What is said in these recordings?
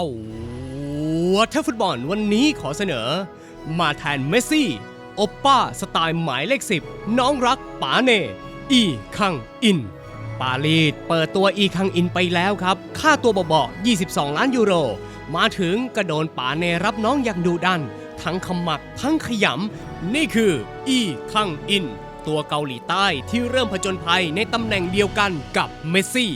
ตัวเทฟุตบอลวันนี้ขอเสนอ มาแทนเมสซี่ โอปป้าสไตล์หมายเลขสิบน้องรักป๋าเน อีคังอิน ปารีสเปิดตัวอีคังอินไปแล้วครับ ค่าตัวเบาๆ22 ล้านยูโร มาถึงกระโดนป๋าเนรับน้องอย่างดุดัน ทั้งขมักทั้งขยำ นี่คือ อีคังอิน ตัวเกาหลีใต้ที่เริ่มผจญภัยในตำแหน่งเดียวกันกับเมสซี่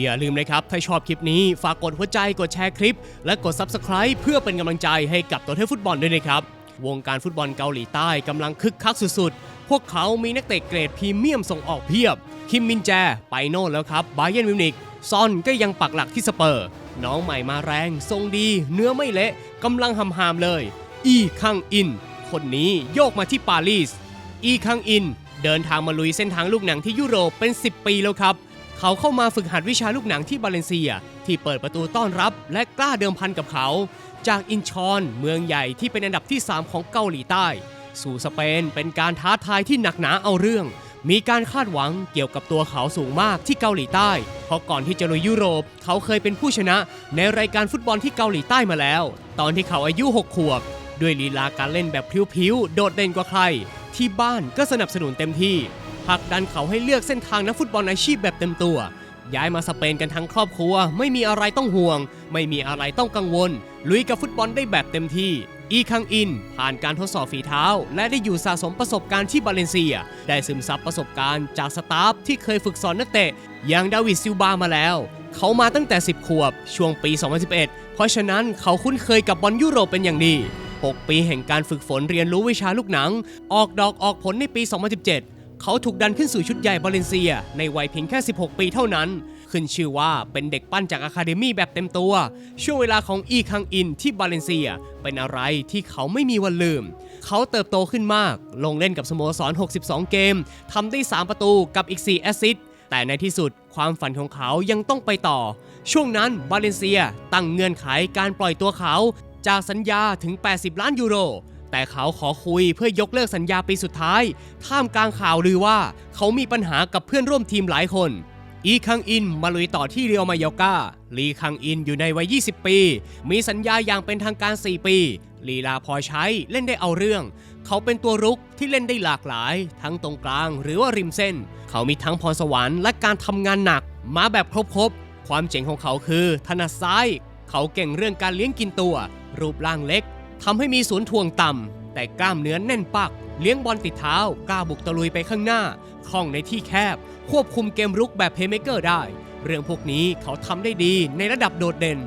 อย่าลืมนะครับ ถ้าชอบคลิปนี้ ฝากกดหัวใจกดแชร์คลิป และกด Subscribe เพื่อเป็นกำลังใจให้กับตัวเทพฟุตบอลด้วยนะครับ วงการฟุตบอลเกาหลีใต้กำลังคึกคักสุดๆ พวกเขามีนักเตะเกรดพรีเมียมส่งออกเพียบ คิมมินแจ ไปโน่นแล้วครับไบเยร์นมิวนิกซอนก็ยังปักหลักที่สเปอร์ น้องใหม่มาแรง ทรงดี เนื้อไม่เละกำลังหำหามเลย อีคังอิน คนนี้โยกมาที่ปารีส อีคังอิน เดินทางมาลุยเส้นทางลูกหนังที่ยุโรปเป็น 10 ปีแล้วครับ เขาเข้ามาฝึกหัดวิชาลูกหนังที่บาเลนเซีย ที่เปิดประตูต้อนรับและกล้าเดิมพันกับเขา จากอินชอน เมืองใหญ่ที่เป็นอันดับที่ 3 ของเกาหลีใต้ สู่สเปนเป็นการท้าทายที่หนักหนาเอาเรื่อง มีการคาดหวังเกี่ยวกับตัวเขาสูงมากที่เกาหลีใต้ เพราะก่อนที่จะลุยยุโรป เขาเคยเป็นผู้ชนะในรายการฟุตบอลที่เกาหลีใต้มาแล้ว ตอนที่เขาอายุ 6 ขวบ ด้วยลีลาการเล่นแบบพลิ้วๆโดดเด่นกว่าใคร ที่บ้านก็สนับสนุนเต็มที่ ผลักดันเขาให้เลือกเส้นทางนักฟุตบอลอาชีพแบบเต็มตัว ย้ายมาสเปนกันทั้งครอบครัว ไม่มีอะไรต้องห่วง ไม่มีอะไรต้องกังวล ลุยกับฟุตบอลได้แบบเต็มที่ อีคังอิน ผ่านการทดสอบฝีเท้า และได้อยู่สะสมประสบการณ์ที่บาเลนเซีย ได้ซึมซับประสบการณ์จากสตาฟที่เคยฝึกสอนนักเตะ อย่างดาวิดซิลบามาแล้ว เขามาตั้งแต่ 10 ขวบ ช่วงปี 2011 เพราะฉะนั้นเขาคุ้นเคยกับบอลยุโรปเป็นอย่างดี6ปีแห่งการฝึกฝนเรียนรู้วิชาลูกหนัง ออกดอกออกผลในปี 2017 เขาถูกดันขึ้นสู่ชุดใหญ่บาเลนเซีย ในวัยเพียงแค่ 16 ปีเท่านั้น ขึ้นชื่อว่าเป็นเด็กปั้นจากอะคาเดมี่แบบเต็มตัว ช่วงเวลาของอีคังอินที่บาเลนเซีย เป็นอะไรที่เขาไม่มีวันลืม เขาเติบโตขึ้นมาก ลงเล่นกับสโมสร 62 เกม ทำได้ 3 ประตูกับอีก 4 แอสซิสแต่ในที่สุดความฝันของเขายังต้องไปต่อ ช่วงนั้นบาเลนเซียตั้งเงื่อนไขการปล่อยตัวเขา จากสัญญาถึง 80 ล้านยูโร แต่เขาขอคุยเพื่อยกเลิกสัญญาปีสุดท้าย ท่ามกลางข่าวลือว่าเขามีปัญหากับเพื่อนร่วมทีมหลายคน อีคังอินมาลุยต่อที่เรียวมายอกาลีคังอินอยู่ในวัย 20 ปี มีสัญญาอย่างเป็นทางการ 4 ปี ลีลาพอใช้เล่นได้เอาเรื่อง เขาเป็นตัวรุกที่เล่นได้หลากหลาย ทั้งตรงกลางหรือว่าริมเส้น เขามีทั้งพรสวรรค์และการทำงานหนัก มาแบบครบๆ ความเจ๋งของเขาคือถนัดซ้าย เขาเก่งเรื่องการเลี้ยงกินตัว รูปร่างเล็ก ทำให้มีศูนย์ถ่วงต่ำแต่กล้ามเนื้อแน่นปัก เลี้ยงบอลติดเท้ากล้าบุกตะลุยไปข้างหน้าคล่องในที่แคบ ควบคุมเกมรุกแบบเพย์เมเกอร์ได้ เรื่องพวกนี้เขาทำได้ดีในระดับโดดเด่น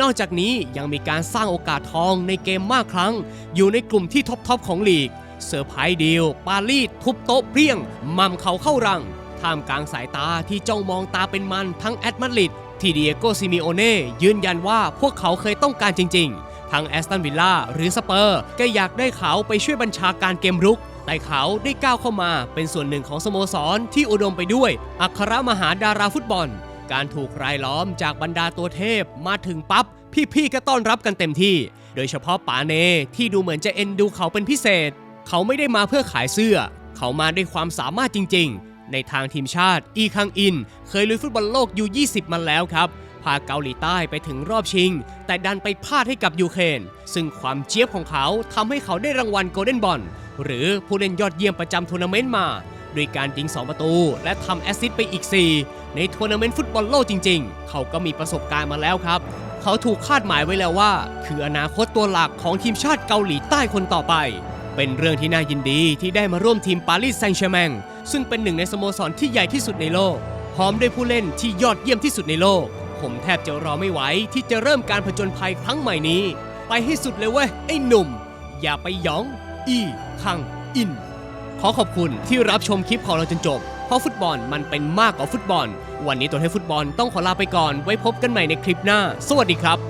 นอกจากนี้ยังมีการสร้างโอกาสทองในเกมมากครั้ง อยู่ในกลุ่มที่ท็อปๆของลีกเซอร์ไพรส์เดียวปารีสทุบโต๊ะเปรี้ยงมั่มเขาเข้ารังท่ามกลางสายตาที่จ้องมองตาเป็นมันทั้งแอตมาดริดที่เดียโกซิมิโอเน่ยืนยันว่าพวกเขาเคยต้องการจริง ๆ ทั้งแอสตันวิลล่าหรือสเปอร์ก็อยากได้เขาไปช่วยบัญชาการเกมรุก แต่เขาได้ก้าวเข้ามาเป็นส่วนหนึ่งของสโมสรที่อุดมไปด้วย อัครมหาดาราฟุตบอล การถูกรายล้อมจากบรรดาตัวเทพมาถึงปั๊บพี่ๆก็ต้อนรับกันเต็มที่ โดยเฉพาะป๋าเนที่ดูเหมือนจะเอ็นดูเขาเป็นพิเศษ เขาไม่ได้มาเพื่อขายเสื้อ เขามาด้วยความสามารถจริง ๆ ในทางทีมชาติ อีคังอิน เคยลุยฟุตบอลโลกยู20 มาแล้วครับ พาเกาหลีใต้ไปถึงรอบชิง แต่ดันไปพลาดให้กับยูเครนซึ่งความเจี๊ยบของเขาทำให้เขาได้รางวัลโกลเด้นบอลหรือผู้เล่นยอดเยี่ยมประจำทัวร์นาเมนต์มาด้วยการยิง 2 ประตู และทำแอสซิสต์ไปอีก 4 ในทัวร์นาเมนต์ฟุตบอลโลกจริง ๆ เขาก็มีประสบการณ์มาแล้วครับ เขาถูกคาดหมายไว้แล้วว่า คืออนาคตตัวหลักของทีมชาติเกาหลีใต้คนต่อไป เป็นเรื่องที่น่ายินดีที่ได้มาร่วมทีมปารีสแซงต์แชร์แมงซึ่งเป็นหนึ่งในสโมสรที่ใหญ่ที่สุดในโลก พร้อมด้วยผู้เล่นที่ยอดเยี่ยมที่สุดในโลก ผมแทบจะรอไม่ไหวที่จะเริ่มการผจญภัยครั้งใหม่นี้ ไปให้สุดเลยเว้ย ไอ้หนุ่ม อย่าไปหยอง อีคัง อิน ขอขอบคุณที่รับชมคลิปของเราจนจบ เพราะฟุตบอลมันเป็นมากกว่าฟุตบอล วันนี้ตัวให้ฟุตบอลต้องขอลาไปก่อน ไว้พบกันใหม่ในคลิปหน้า สวัสดีครับ